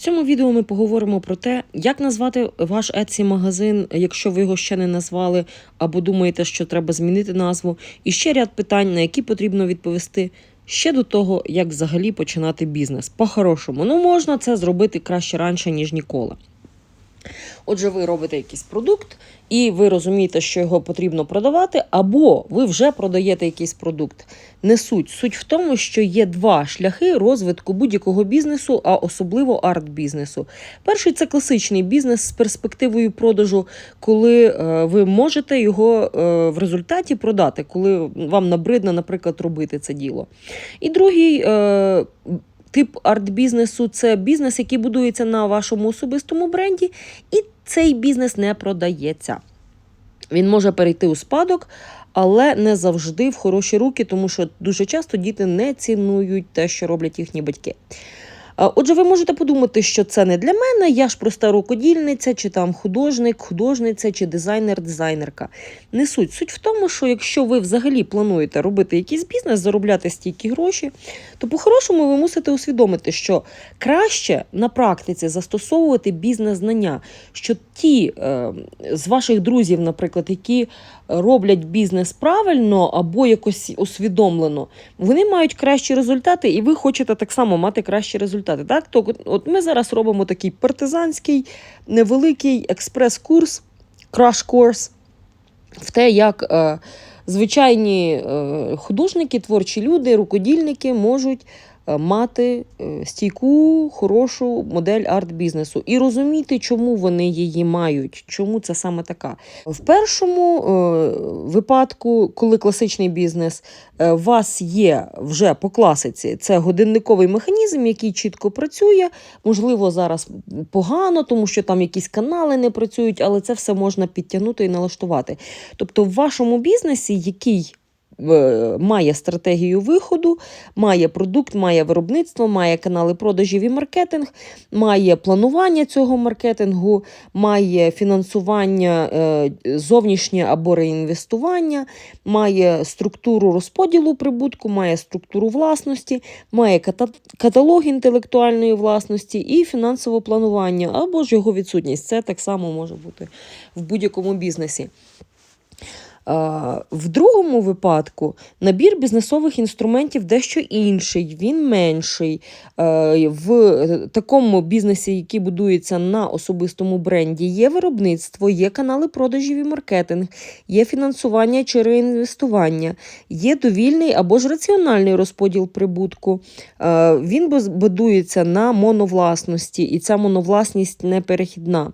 Цьому відео ми поговоримо про те, як назвати ваш Etsy магазин, якщо ви його ще не назвали, або думаєте, що треба змінити назву, і ще ряд питань, на які потрібно відповісти ще до того, як взагалі починати бізнес. По-хорошому, ну можна це зробити краще раніше, ніж ніколи. Отже, ви робите якийсь продукт, і ви розумієте, що його потрібно продавати, або ви вже продаєте якийсь продукт. Не суть. Суть в тому, що є два шляхи розвитку будь-якого бізнесу, а особливо арт-бізнесу. Перший це класичний бізнес з перспективою продажу, коли е, ви можете його е, в результаті продати, коли вам набридно, наприклад, робити це діло. І другий. Тип арт-бізнесу це бізнес, який будується на вашому особистому бренді, і цей бізнес не продається. Він може перейти у спадок, але не завжди в хороші руки, тому що дуже часто діти не цінують те, що роблять їхні батьки. Отже, ви можете подумати, що це не для мене, я ж проста рукодільниця, чи там художник, художниця, чи дизайнер, дизайнерка. Не суть. Суть в тому, що якщо ви взагалі плануєте робити якийсь бізнес, заробляти стільки гроші, то по-хорошому ви мусите усвідомити, що краще на практиці застосовувати бізнес-знання, що ті е, з ваших друзів, наприклад, які роблять бізнес правильно або якось усвідомлено, вони мають кращі результати, і ви хочете так само мати кращі результати. Так? То, от ми зараз робимо такий партизанський невеликий експрес-курс, краш-курс в те, як е, звичайні е, художники, творчі люди, рукодільники можуть мати е, стійку, хорошу модель арт-бізнесу і розуміти, чому вони її мають, чому це саме така. В першому е, випадку, коли класичний бізнес, е, у вас є вже по класиці, це годинниковий механізм, який чітко працює. Можливо, зараз погано, тому що там якісь канали не працюють, але це все можна підтягнути і налаштувати. Тобто, в вашому бізнесі, який е, має стратегію виходу, має продукт, має виробництво, має канали продажів і маркетинг, має планування цього маркетингу, має фінансування е, зовнішнє або реінвестування, має структуру розподілу прибутку, має структуру власності, має каталог інтелектуальної власності і фінансове планування або ж його відсутність. Це так само може бути в будь-якому бізнесі. В другому випадку набір бізнесових інструментів дещо інший, він менший. В такому бізнесі, який будується на особистому бренді, є виробництво, є канали продажів і маркетинг, є фінансування чи реінвестування, є довільний або ж раціональний розподіл прибутку. Він будується на моновласності, і ця моновласність не перехідна.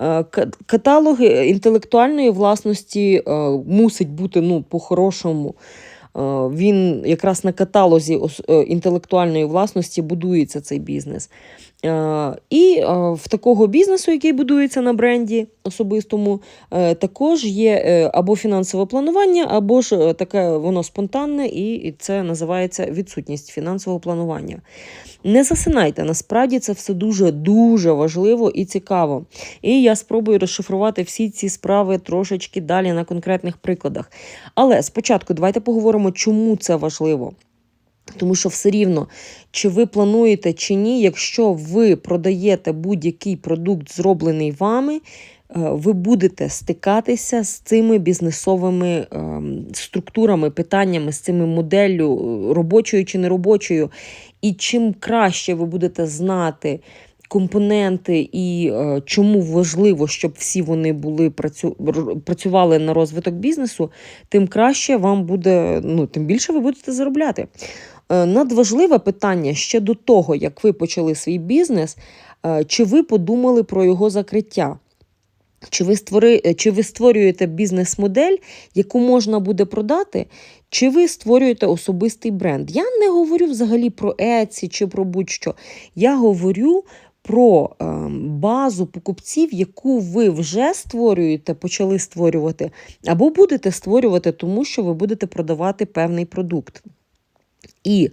Е, ка- Каталог е, інтелектуальної власності е, мусить бути ну, по-хорошому. Е, Він якраз на каталозі інтелектуальної власності будується цей бізнес. Е, І е, в такого бізнесу, який будується на бренді особистому, е, також є або фінансове планування, або ж таке воно спонтанне, і це називається відсутність фінансового планування. Не засинайте, насправді це все дуже дуже важливо і цікаво. І я спробую розшифрувати всі ці справи трошечки далі на конкретних прикладах. Але спочатку давайте поговоримо, чому це важливо. Тому що все рівно, чи ви плануєте чи ні, якщо ви продаєте будь-який продукт, зроблений вами, е, ви будете стикатися з цими бізнесовими ем, структурами, питаннями, з цими моделлю, е, робочою чи неробочою. І чим краще ви будете знати компоненти і е, чому важливо, щоб всі вони були працювали на розвиток бізнесу, тим краще вам буде, ну тим більше ви будете заробляти. Е, Надважливе питання ще до того, як ви почали свій бізнес, е, чи ви подумали про його закриття? Чи ви, створи, е, чи ви створюєте бізнес-модель, яку можна буде продати, чи ви створюєте особистий бренд? Я не говорю взагалі про Etsy чи про будь-що. Я говорю про ем, базу покупців, яку ви вже створюєте, почали створювати, або будете створювати, тому що ви будете продавати певний продукт. І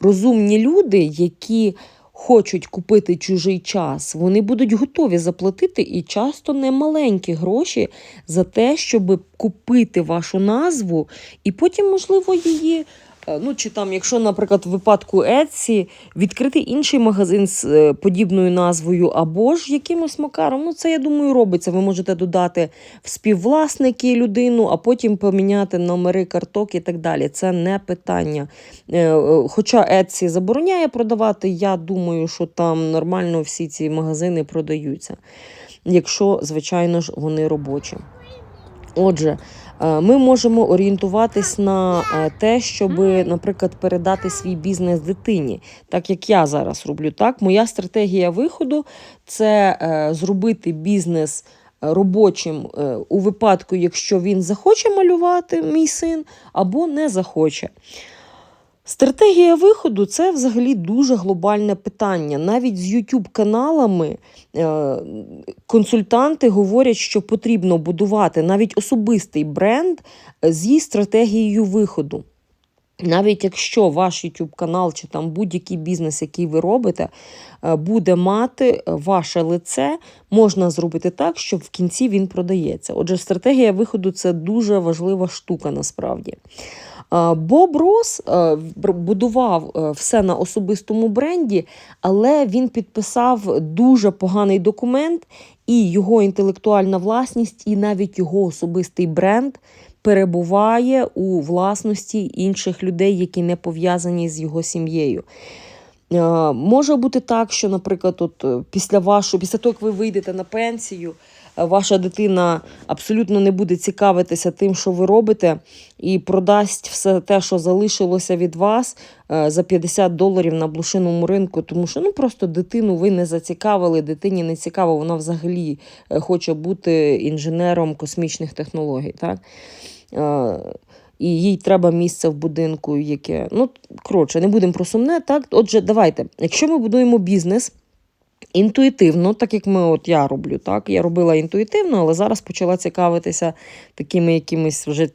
розумні люди, які хочуть купити чужий час, вони будуть готові заплатити і часто не маленькі гроші за те, щоб купити вашу назву, і потім, можливо, її. Е, Ну, чи там, якщо, наприклад, в випадку Etsy відкрити інший магазин з е, подібною назвою, або ж якимось макаром, ну це я думаю, робиться. Ви можете додати в співвласники людину, а потім поміняти номери карток і так далі. Це не питання. Е, Хоча Etsy забороняє продавати, я думаю, що там нормально всі ці магазини продаються, якщо, звичайно ж, вони робочі. Отже, ми можемо орієнтуватись на е, те, щоб, наприклад, передати свій бізнес дитині, так як я зараз роблю. Так, моя стратегія виходу це е, зробити бізнес робочим е, у випадку, якщо він захоче малювати, мій син, або не захоче. Стратегія виходу це взагалі дуже глобальне питання. Навіть з YouTube каналами е, консультанти говорять, що потрібно будувати навіть особистий бренд зі стратегією виходу. Навіть якщо ваш YouTube канал чи там будь-який бізнес, який ви робите, е, буде мати ваше лице, можна зробити так, щоб в кінці він продається. Отже, стратегія виходу це дуже важлива штука насправді. Е, Боб Рос е, будував е, все на особистому бренді, але він підписав дуже поганий документ, і його інтелектуальна власність, і навіть його особистий бренд перебуває у власності інших людей, які не пов'язані з його сім'єю. Може бути так, що, наприклад, от після вашого, після того, як ви вийдете на пенсію, ваша дитина абсолютно не буде цікавитися тим, що ви робите, і продасть все те, що залишилося від вас е, за 50 доларів на блошиному ринку, тому що ну просто дитину ви не зацікавили, дитині не цікаво, вона взагалі е, хоче бути інженером космічних технологій. Так? Е, І їй треба місце в будинку, яке. Ну, коротше, не будемо про сумне. Так? Отже, давайте, якщо ми будуємо бізнес інтуїтивно, так як ми, от я роблю, так, я робила інтуїтивно, але зараз почала цікавитися такими якимись вже е,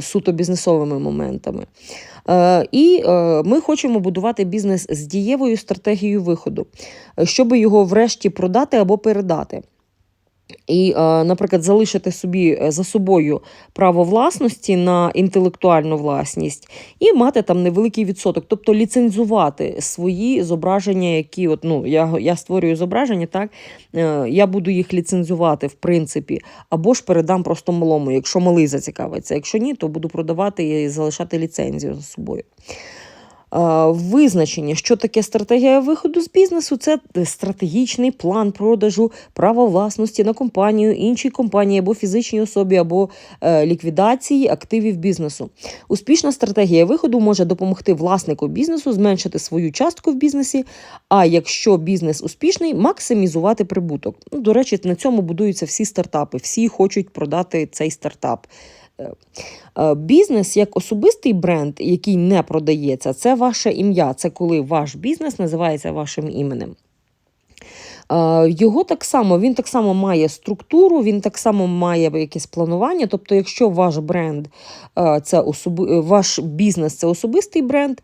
суто бізнесовими моментами. Е, і е, ми хочемо будувати бізнес з дієвою стратегією виходу, е, щоб його врешті продати або передати. І, е, наприклад, залишити собі е, за собою право власності на інтелектуальну власність і мати там невеликий відсоток, тобто ліцензувати свої зображення, які от, ну, я, я створюю зображення, так е, я буду їх ліцензувати, в принципі, або ж передам просто малому, якщо малий зацікавиться. Якщо ні, то буду продавати і залишати ліцензію за собою. Е, Визначення, що таке стратегія виходу з бізнесу, це стратегічний план продажу права власності на компанію, іншій компанії або фізичній особі, або е, ліквідації активів бізнесу. Успішна стратегія виходу може допомогти власнику бізнесу зменшити свою частку в бізнесі. А якщо бізнес успішний, максимізувати прибуток. Ну, до речі, на цьому будуються всі стартапи. Всі хочуть продати цей стартап. Е, Бізнес як особистий бренд, який не продається, це ваше ім'я. Це коли ваш бізнес називається вашим іменем. Е, Його так само, він так само має структуру, він так само має якесь планування. Тобто, якщо ваш бренд е, це особи, ваш бізнес це особистий бренд,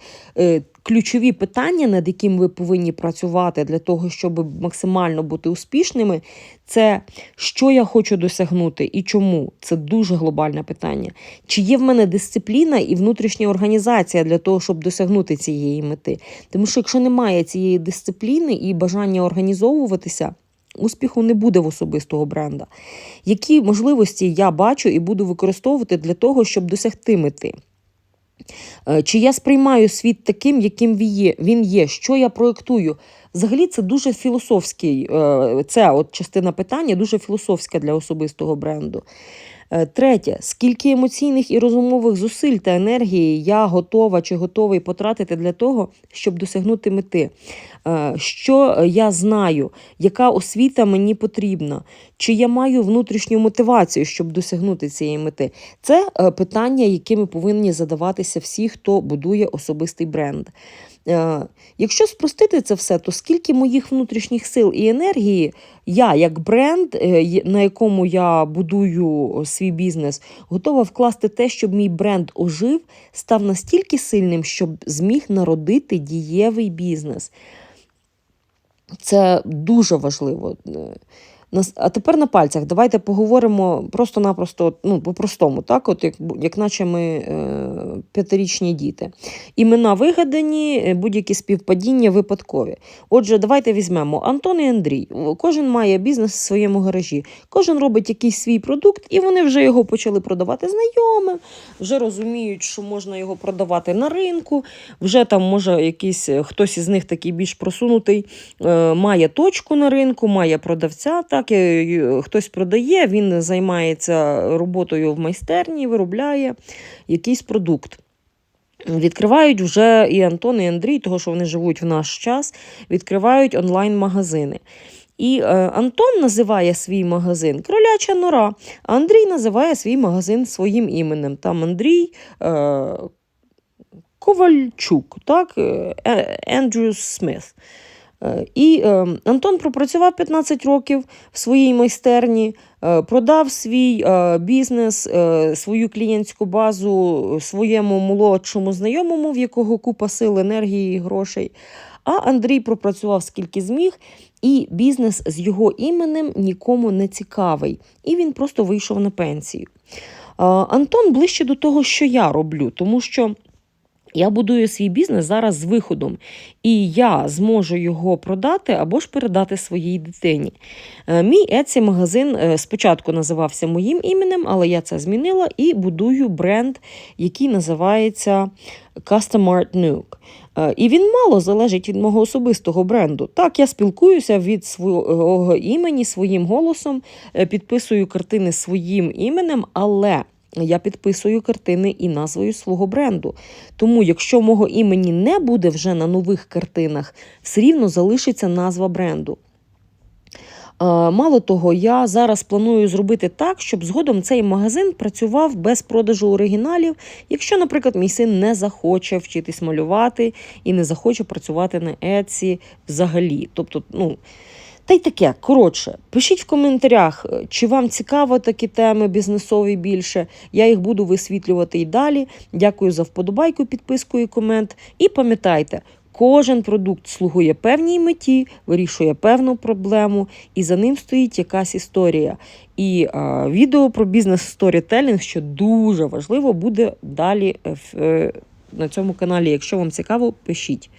ключові питання, над яким ви повинні працювати для того, щоб максимально бути успішними, це що я хочу досягнути і чому. Це дуже глобальне питання. Чи є в мене дисципліна і внутрішня організація для того, щоб досягнути цієї мети? Тому що якщо немає цієї дисципліни і бажання організовуватися, успіху не буде в особистого бренда. Які можливості я бачу і буду використовувати для того, щоб досягти мети? Е, Чи я сприймаю світ таким, яким він є, що я проєктую? Взагалі, це дуже філософський, е, це от частина питання дуже філософська для особистого бренду. Е, Третє, скільки емоційних і розумових зусиль та енергії я готова чи готовий потратити для того, щоб досягнути мети? Е, Що я знаю, яка освіта мені потрібна? Чи я маю внутрішню мотивацію, щоб досягнути цієї мети? Це е, питання, якими повинні задаватися всі, хто будує особистий бренд. Е, Якщо спростити це все, то скільки моїх внутрішніх сил і енергії я, як бренд, е, на якому я будую свій бізнес, готова вкласти те, щоб мій бренд ожив, став настільки сильним, щоб зміг народити дієвий бізнес. Це дуже важливо. А тепер на пальцях. Давайте поговоримо просто-напросто, ну, по-простому, так, от як, як наче ми е, п'ятирічні діти. Імена вигадані, е, будь-які співпадіння випадкові. Отже, давайте візьмемо Антон і Андрій. Кожен має бізнес в своєму гаражі, кожен робить якийсь свій продукт, і вони вже його почали продавати знайомим, вже розуміють, що можна його продавати на ринку. Вже там може якийсь е, хтось із них такий більш просунутий, е, має точку на ринку, має продавця. Так, е, хтось продає, він займається роботою в майстерні, виробляє якийсь продукт. Відкривають вже і Антон, і Андрій, того що вони живуть в наш час, відкривають онлайн-магазини. І е, Антон називає свій магазин Кроляча нора, а Андрій називає свій магазин своїм іменем. Там Андрій е, Ковальчук, так? е, Е- Ендрю Сміт. Е, І е, Антон пропрацював 15 років в своїй майстерні, е, продав свій бізнес, свою клієнтську базу своєму молодшому знайомому, в якого купа сил, енергії і грошей. А Андрій пропрацював скільки зміг, і бізнес з його іменем нікому не цікавий. І він просто вийшов на пенсію. Антон ближче до того, що я роблю, тому що. Я будую свій бізнес зараз з виходом, і я зможу його продати або ж передати своїй дитині. Е, Мій Etsy магазин е, спочатку називався моїм іменем, але я це змінила і будую бренд, який називається Custom Art Nuke. Е, І він мало залежить від мого особистого бренду. Так, я спілкуюся від свого імені, своїм голосом, підписую картини своїм іменем, але я підписую картини і назвою свого бренду. Тому, якщо мого імені не буде вже на нових картинах, все рівно залишиться назва бренду. Е, Мало того, я зараз планую зробити так, щоб згодом цей магазин працював без продажу оригіналів, якщо, наприклад, мій син не захоче вчитись малювати і не захоче працювати на Etsy взагалі. Тобто, ну. Та й таке, коротше, пишіть в коментарях, е, чи вам цікаво такі теми бізнесові більше. Я їх буду висвітлювати і далі. Дякую за вподобайку, підписку і комент. І пам'ятайте, кожен продукт слугує певній меті, вирішує певну проблему, і за ним стоїть якась історія. І а, відео про бізнес сторітелінг, що дуже важливо, буде далі е, е, на цьому каналі. Якщо вам цікаво, пишіть.